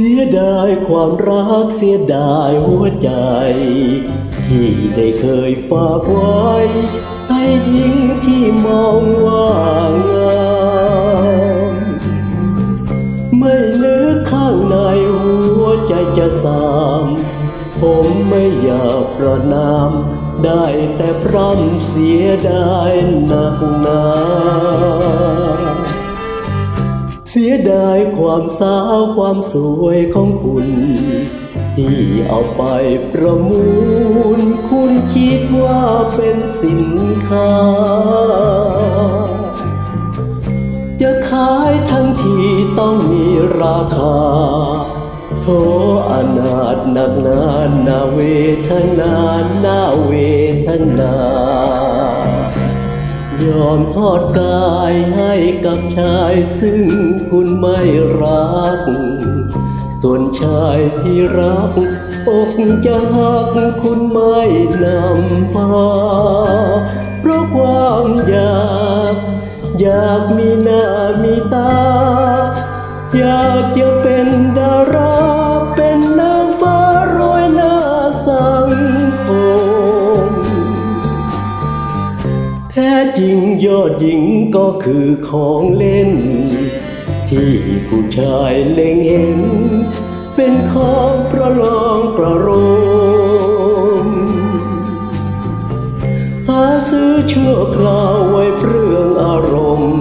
สียดายความรักเสียดายหัวใจ ที่ได้เคยฝากไว้ ให้หญิงที่มองว่างามไม่นึกข้างในหัวใจจะสาม ผมไม่อยากประนาม ได้แต่พร่ำเสียดายหนักหนา สียดายความสาวความสวยของคุณ ที่เอาไปประมูล คุณคิดว่าเป็นสินค้า จะขายทั้งทีต้องมีราคา โทอนาถหนักนาหนาเวทนาหน้าเวทนา ยอมทอดกายให้กับชายซึ่งคุณไม่รัก ส่วนชายที่รัก อกจะหักคุณไม่นำพาเพราะความอยาก อยากมีหน้ามีตา อยากจะ ยอดหญิงก็คือของเล่น ที่ผู้ชายเล็งเห็น เป็นของประลองประโลมหาซื้อเชั่วคราวไว้เปลืองอารมณ์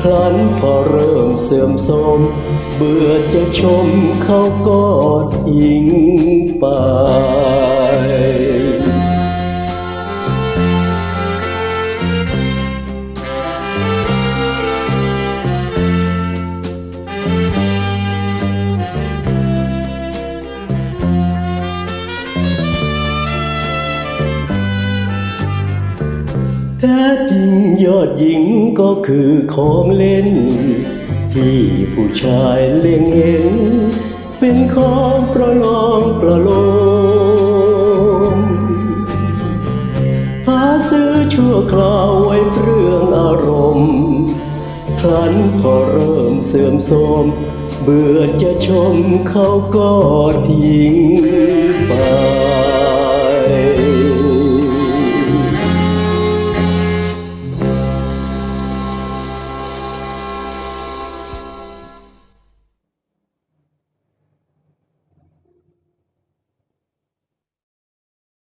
คลันพอเริ่มเสื่อมโทรมเบื่อจะชมเขาก็ทิ้ง แท้จริงยอดหญิงก็คือของเล่น ที่ผู้ชายเล็งเห็น เป็นของประลองประโลมหาซื้อชั่วคราวไว้เปลืองอารมณ์ครั้นพอเริ่มเสื่อมโทรมเบื่อจะชมเขาก็ทิ้งไป